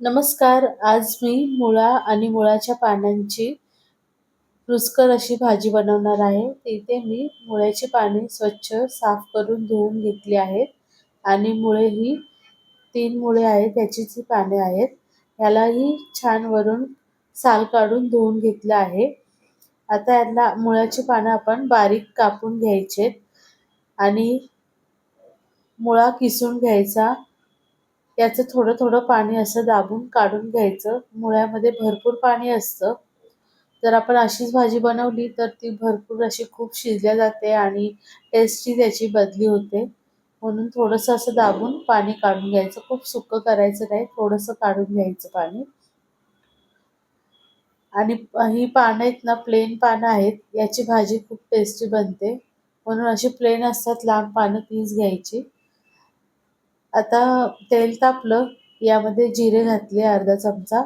नमस्कार आज मी मुळा आणि मुळाच्या पानांची रुचकर अशी भाजी बनवणार आहे. इथे मी मुळ्याची पाने स्वच्छ साफ करून धुवून घेतली आहेत आणि मुळे ही तीन मुळे आहेत त्याची जी पाने आहेत यालाही छान वरून साल काढून धुवून घेतलं आहे. आता यांना मुळ्याची पानं आपण बारीक कापून घ्यायचे आणि मुळा किसून घ्यायचा याचं थोडं थोडं पाणी असं दाबून काढून घ्यायचं. मुळ्यामध्ये भरपूर पाणी असतं. जर आपण अशीच भाजी बनवली तर ती भरपूर अशी खूप शिजल्या जाते आणि टेस्टही त्याची बदली होते. म्हणून थोडंसं असं दाबून पाणी काढून घ्यायचं. खूप सुकं करायचं नाही. थोडंसं काढून घ्यायचं पाणी. आणि ही पानं आहेत ना प्लेन पानं आहेत. याची भाजी खूप टेस्टी बनते. म्हणून अशी प्लेन असतात. लांब पानं तीच घ्यायची. आता तेल तापलं यामध्ये जिरे घातले अर्धा चमचा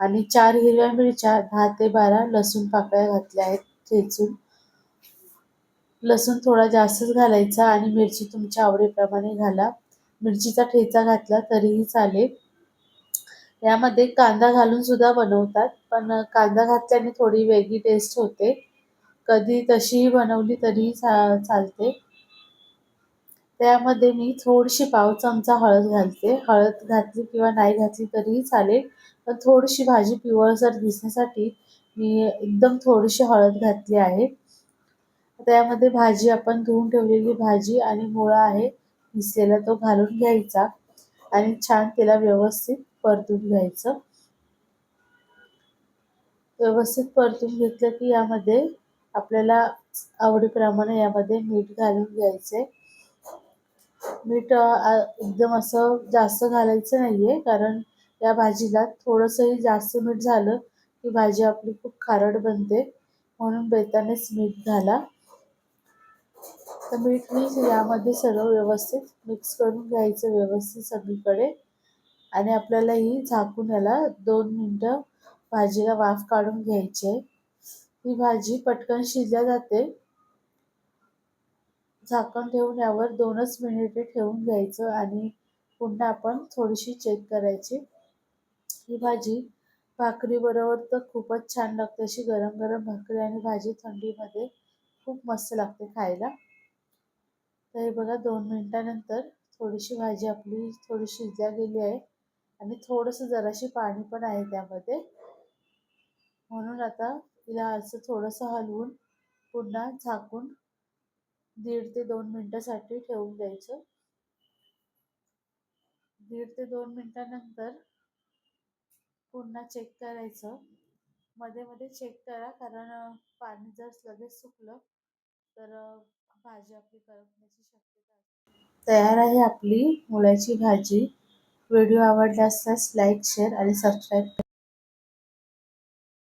आणि चार हिरव्या मिरच्या दहा ते बारा लसूण पाकळ्या घातल्या आहेत ठेचून. लसूण थोडा जास्तच घालायचा आणि मिरची तुमच्या आवडीप्रमाणे घाला. मिरचीचा ठेचा घातला तरीही चालेल. यामध्ये कांदा घालून सुद्धा बनवतात पण कांदा घातल्याने थोडी वेगळी टेस्ट होते. कधी तशीही बनवली तरीही चा चालते. त्यामध्ये मी थोडीशी पाव चमचा हळद घालते. हळद घातली किंवा नाही घातली तरीही चालेल. पण थोडीशी भाजी पिवळसर दिसण्यासाठी मी एकदम थोडीशी हळद घातली आहे. त्यामध्ये भाजी आपण धुवून ठेवलेली भाजी आणि मुळा आहे पिसलेला तो घालून घ्यायचा आणि छान त्याला व्यवस्थित परतून घ्यायचं. व्यवस्थित परतून घेतलं की यामध्ये आपल्याला आवडीप्रमाणे यामध्ये मीठ घालून घ्यायचे मीठ एकदम असं जास्त घालायचं नाही आहे कारण या भाजीला थोडंसंही जास्त मीठ झालं की भाजी आपली खूप खारट बनते. म्हणून बेतानेच मीठ घाला. तर मीठ मी यामध्ये सगळं व्यवस्थित मिक्स करून घ्यायचं व्यवस्थित सगळीकडे. आणि आपल्याला ही झाकून याला दोन मिनटं भाजीला वाफ काढून घ्यायची ही भाजी पटकन शिजल्या जाते. झाकण ठेवून यावर दोनच मिनिटे ठेवून घ्यायचं आणि पुन्हा आपण थोडीशी चेक करायची. ही भाजी भाकरीबरोबर तर खूपच छान लागते. अशी गरम गरम भाकरी आणि भाजी थंडीमध्ये खूप मस्त लागते खायला. तर हे बघा दोन मिनटानंतर थोडीशी भाजी आपली थोडी शिजल्या गेली आहे आणि थोडंसं जराशी पाणी पण आहे त्यामध्ये. म्हणून आता तिला असं थोडंसं हलवून पुन्हा झाकून दीड ते दोन मिनटासाठी ठेवून द्यायचं. दीड ते दोन मिनटानंतर पुन्हा चेक करायचं. मध्ये मध्ये चेक करा कारण पाणी जर लगेच सुकलं तर भाजी आपली करपण्याची शक्यता तयार आहे आपली मुळ्याची भाजी. व्हिडिओ आवडला असल्यास लाईक शेअर आणि सबस्क्राईब